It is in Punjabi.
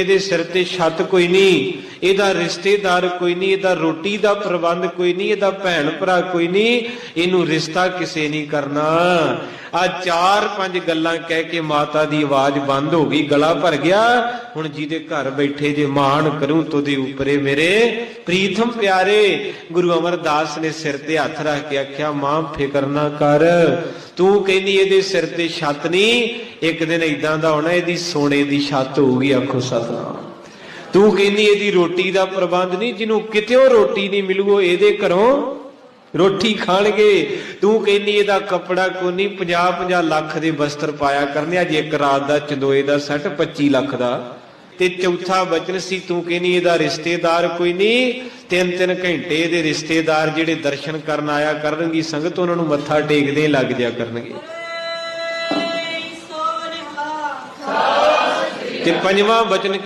ਇਹਦੇ ਸਿਰ ਤੇ ਛੱਤ ਕੋਈ ਨਹੀਂ, ਇਹਦਾ ਰਿਸ਼ਤੇਦਾਰ ਕੋਈ ਨਹੀਂ, ਇਹਦਾ ਰੋਟੀ ਦਾ ਪ੍ਰਬੰਧ ਕੋਈ ਨਹੀਂ, ਇਹਦਾ ਭੈਣ ਭਰਾ ਕੋਈ ਨਹੀਂ, ਇਹਨੂੰ ਰਿਸ਼ਤਾ ਕਿਸੇ ਨਹੀਂ ਕਰਨਾ। ਆ ਚਾਰ ਪੰਜ ਗੱਲਾਂ ਕਹਿ ਕੇ ਮਾਤਾ ਦੀ ਆਵਾਜ਼ ਬੰਦ ਹੋ ਗਈ, ਗਲਾ ਭਰ ਗਿਆ। ਹੁਣ ਜਿਹਦੇ ਘਰ ਬੈਠੇ ਜੇ ਮਾਣ ਕਰੂੰ ਤੋਦੇ ਉਪਰੇ ਮੇਰੇ ਪ੍ਰੀਤਮ ਪਿਆਰੇ, ਗੁਰੂ ਅਮਰਦਾਸ ਨੇ ਸਿਰ ਤੇ ਹੱਥ ਰੱਖ ਕੇ ਆਖਿਆ, ਮਾਂ, ਫਿਕਰ ਨਾ ਕਰ। ਤੂੰ ਕਹਿੰਦੀ ਇਹਦੇ ਸਿਰ ਤੇ ਛੱਤ ਨਹੀਂ ਇੱਕ ਦਿਨ ਇਦਾਂ ਦਾ ਹੋਣਾ, ਇਹਦੀ ਸੋਨੇ ਦੀ ਛੱਤ ਹੋਊਗੀ, ਆਖੋ ਸਤਨਾਮ। ਤੂੰ ਕਹਿੰਦੀ ਇਹਦੀ ਰੋਟੀ ਦਾ ਪ੍ਰਬੰਧ ਨਹੀਂ ਜਿਹਨੂੰ ਕਿਤੇੋਂ ਰੋਟੀ ਨਹੀਂ ਮਿਲੂ ਇਹਦੇ ਘਰੋਂ ਰੋਟੀ ਖਾਣਗੇ। ਤੂੰ ਕਹਿੰਦੀ ਇਹਦਾ ਕੱਪੜਾ ਕੋਈ ਨਹੀਂ 50 50 ਲੱਖ ਦੇ ਬਸਤਰ ਪਾਇਆ ਕਰਨੇ, ਅੱਜ ਇੱਕ ਰਾਤ ਦਾ ਚੰਦੋਏ ਦਾ ਸੈੱਟ 25 ਲੱਖ ਦਾ। ਤੇ ਚੌਥਾ ਬਚਨ ਸੀ ਤੂੰ ਕਹਿੰਦੀ ਇਹਦਾ ਰਿਸ਼ਤੇਦਾਰ ਕੋਈ ਨਹੀਂ ਤਿੰਨ ਤਿੰਨ ਘੰਟੇ ਇਹਦੇ ਰਿਸ਼ਤੇਦਾਰ ਜਿਹੜੇ ਦਰਸ਼ਨ ਕਰਨ ਆਇਆ ਕਰਨਗੀ ਸੰਗਤ ਉਹਨਾਂ ਨੂੰ ਮੱਥਾ ਟੇਕਦੇ ਲੱਗ ਜਾ ਕਰਨਗੇ। ਤੇ ਪੰਜਵਾਂ ਬਚਨ